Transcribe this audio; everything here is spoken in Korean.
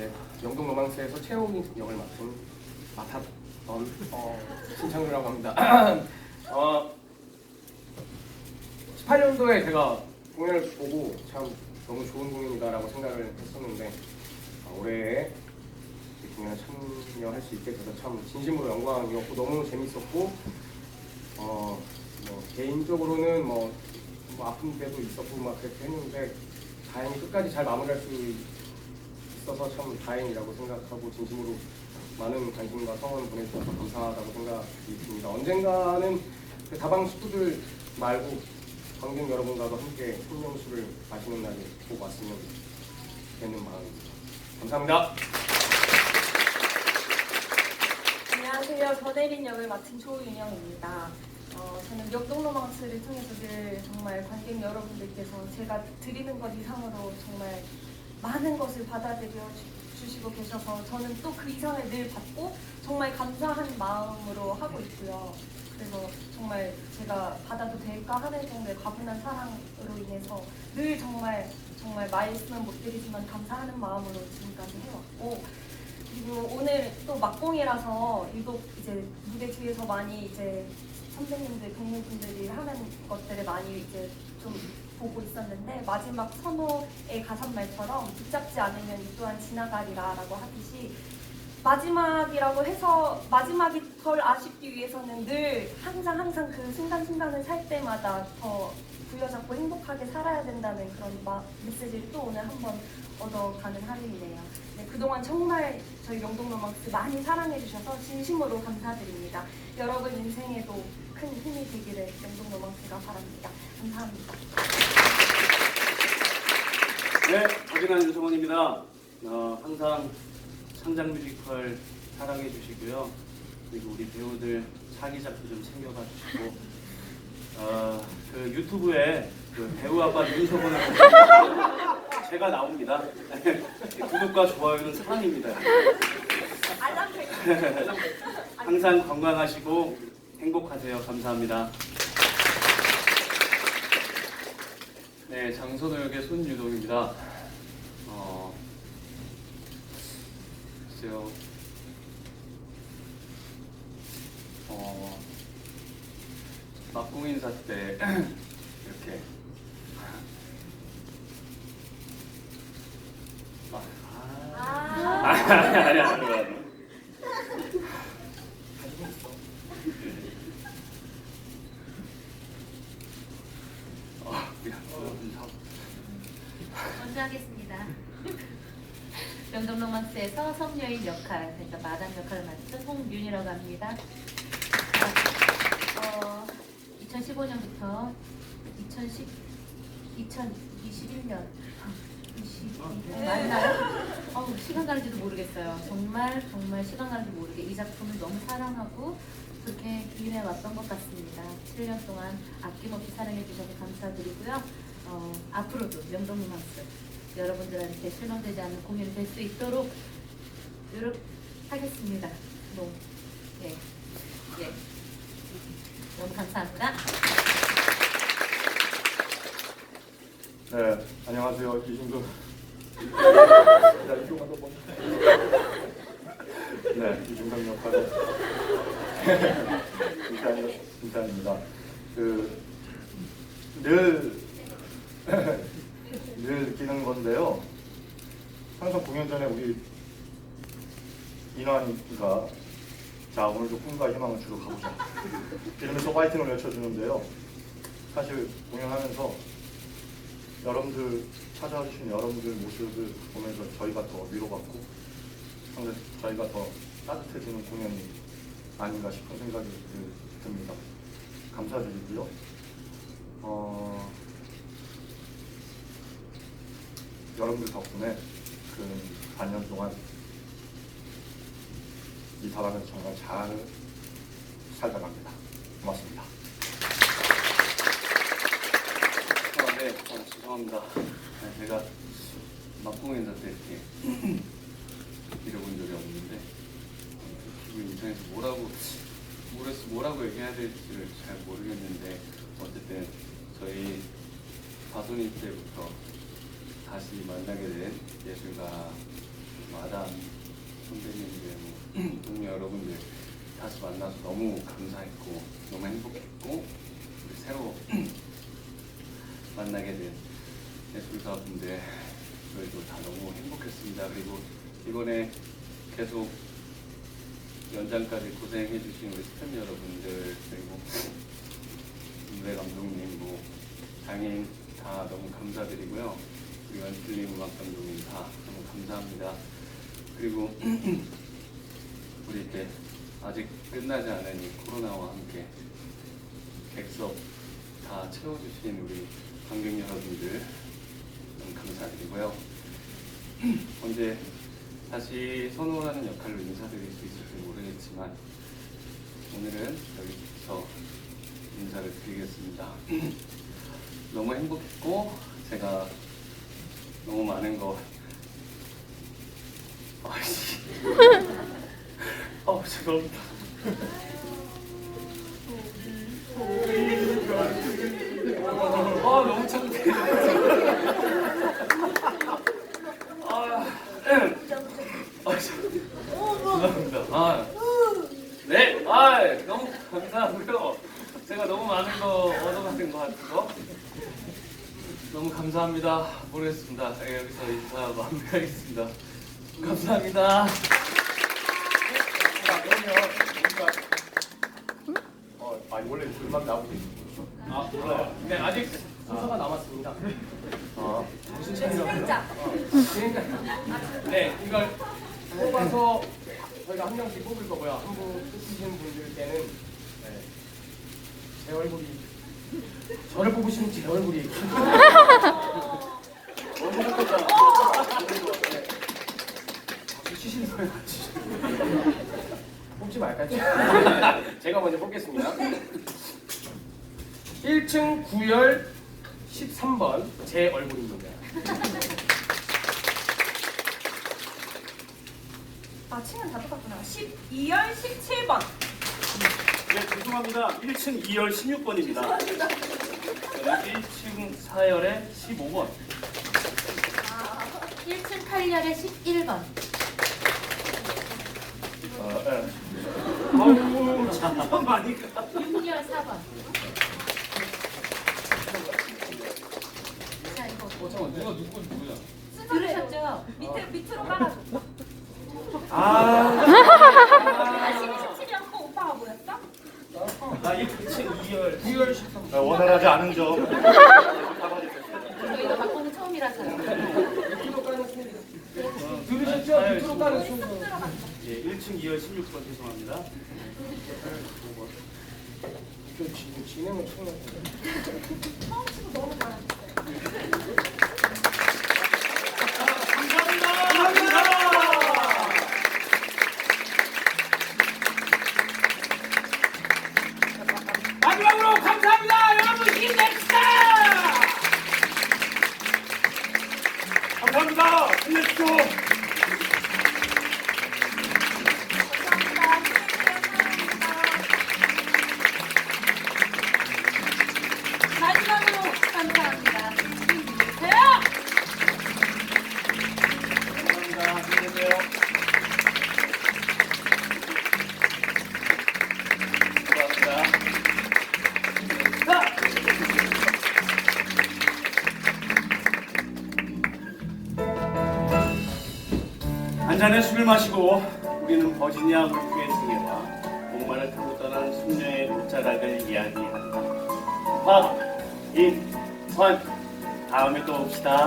네, 영동 로망스에서 최홍이 역을 맡은 맡았던 어, 신창규라고 합니다. 어, 18년도에 제가 공연을 보고 참 너무 좋은 공연이다라고 생각을 했었는데 어, 올해 이 공연에 참여할 수 있게 돼서 참 진심으로 영광이었고 너무 재밌었고 어, 뭐 개인적으로는 뭐, 뭐 아픈 데도 있었고 막 그렇게 했는데 다행히 끝까지 잘 마무리할 수 있어서 참 다행이라고 생각하고 진심으로 많은 관심과 성원 보내주셔서 감사하다고 생각이 듭니다. 언젠가는 그 다방 식구들 말고 관객 여러분과도 함께 생명수를 마시는 날이 꼭 왔으면 되는 마음입니다. 감사합니다. 안녕하세요. 전혜린 역을 맡은 조윤영입니다. 어, 저는 역동로망스를 통해서 늘 정말 관객 여러분들께서 제가 드리는 것 이상으로 정말 많은 것을 받아들여 주- 주시고 계셔서 저는 또 그 이상을 늘 받고 정말 감사한 마음으로 하고 있고요. 그래서 정말 제가 받아도 될까 하는 정도의 과분한 사랑으로 인해서 늘 정말 정말 말씀은 못 드리지만 감사하는 마음으로 지금까지 해왔고 그리고 오늘 또 막공이라서 유독 이제 무대 뒤에서 많이 이제 선생님들, 동료분들이 하는 것들을 많이 이제 좀 보고 있었는데 마지막 선호의 가사말처럼 붙잡지 않으면 이 또한 지나가리라라고 하듯이 마지막이라고 해서 마지막이 덜 아쉽기 위해서는 늘 항상 항상 그 순간순간을 살 때마다 더 부여잡고 행복하게 살아야 된다는 그런 마- 메시지를 또 오늘 한번 얻어가는 하루이네요. 네, 그동안 정말 저희 영동로망스 많이 사랑해주셔서 진심으로 감사드립니다. 여러분 인생에도 큰 힘이 되기를 영동 로망스가 바랍니다. 감사합니다. 네, 어지간 유성원입니다. 어, 항상 창작 뮤지컬 사랑해 주시고요. 그리고 우리 배우들 차기작도 좀 챙겨봐 주시고 어, 그 유튜브에 그 배우 아빠 윤성원을 제가 나옵니다. 구독과 좋아요는 사랑입니다. 항상 건강하시고 행복하세요. 감사합니다. 네, 장선호 역의 손유동입니다. 어, 글쎄요. 어, 막공 인사 때 이렇게 아, 아, 아, 아니 아니 아니 아니. 아, 미안. 어, 좀 사- 먼저 하겠습니다. 명동로망스에서 섬여인 역할, 그러니까 마담 역할을 맡은 홍윤이라고 합니다. 어, 2015년부터 2010, 2021년, 22년 맞나요? 어우, 시간 가는지도 모르겠어요. 정말 정말 시간 가는지 모르게 이 작품을 너무 사랑하고 그렇게 일해 왔던 것 같습니다. 7년 동안 아낌없이 사랑해 주셔서 감사드리고요. 어, 앞으로도 명동로망스 여러분들한테 실망되지 않는 공연이 될 수 있도록 노력하겠습니다. 뭐, 예, 예. 너무 감사합니다. 네, 안녕하세요. 이중근. 야, 이쪽만 더 뭐. 네, 이중근 역할의 인찬이, 인찬입니다. 그, 늘, 늘 느끼는 건데요. 항상 공연 전에 우리 인환이가 자, 오늘도 꿈과 희망을 주러 가보자. 이러면서 파이팅을 외쳐주는데요. 사실 공연하면서 여러분들 찾아와 주신 여러분들 모습을 보면서 저희가 더 위로받고 항상 저희가 더 따뜻해지는 공연이 아닌가 싶은 생각이 드- 듭니다. 감사드리고요. 어, 여러분들 덕분에 그 반년 동안 이 다방에서 정말 잘 살다 갑니다. 고맙습니다. 아, 네, 어, 죄송합니다. 네, 제가 막공 인사 때 이렇게 이뤄본 적이 없는데 어, 기분 이상해서 뭐라고 뭐랬, 뭐라고 얘기해야 될지를 잘 모르겠는데 어쨌든 저희 바소니 때부터 다시 만나게 된 예술가 마담 선배님들, 뭐, 동료 여러분들 다시 만나서 너무 감사했고 너무 행복했고 새로 만나게 된 예술가 분들 저희도 다 너무 행복했습니다. 그리고 이번에 계속 연장까지 고생해주신 우리 스태프 여러분들 그리고 김대 감독님, 뭐 장애인 다 너무 감사드리고요. 그리고 연필님 음악 감독님 다 너무 감사합니다. 그리고 우리 이렇게 아직 끝나지 않은 이 코로나와 함께 객석 다 채워주신 우리 관객 여러분들 너무 감사드리고요. 언제 다시 선호하는 역할로 인사드릴 수 있을지 모르겠지만 오늘은 여기서 인사를 드리겠습니다. 너무 행복했고 제가 너무 많은 거 아이씨 아 죄송합니다. 아 너무 창피해. 아, 아 죄송합니다. 아, 네, 아 너무 감사하고요. 제가 너무 많은 거 얻어가는 것 같아서 너무 감사합니다. 모르겠습니다. 네, 여기서 인사 마무리하겠습니다. 감사합니다. 자, 그러면 우리가 어, 아니 원래 음악 나오고 있는 아 몰라요. 네, 아직 순서가 남았습니다. 어, 무슨. 진행자. 네, 이걸 뽑아서 저희가 한 명씩 뽑을 거고요. 한 분 뽑으시는 분들께는 네, 제 얼굴이 저를 뽑으시면 제 얼굴이 너무 행복하다. 네. 박수 치시는 소리 안 치시는 뽑지 말까요? 제가 먼저 뽑겠습니다. 1층 9열 13번 제 얼굴입니다. 아, 층은 다 똑같구나. 12열 17번. 네, 죄송합니다. 1층 2열 16번입니다. 1층 4열에 15번. 아, 1층 8열에 11번. 어, 예. 아우, 참 많이 가. 6열 4번. 자, 이거 어 잠깐 누가 누구 누구야? 들으셨죠? 밑에, 밑으로 깔아줘. 아, 아, 17년 오빠가 뭐였어? 나 1층 2열. 9열 13번. 점. 저희가 바꾸는 처음이라서요. 들으셨죠? 아, 밑으로 까는 순서. 예, 1층 2열 16번 죄송합니다. 저 지금 진행을 처음. 처음 치고 너무 잘하셨어요. 잔의 술을 마시고 우리는 버지니아 물고의 승혜와 목마를 타고 떠난 숙녀의 옷자락을 이야기한다. 박, 인, 선. 다음에 또 옵시다.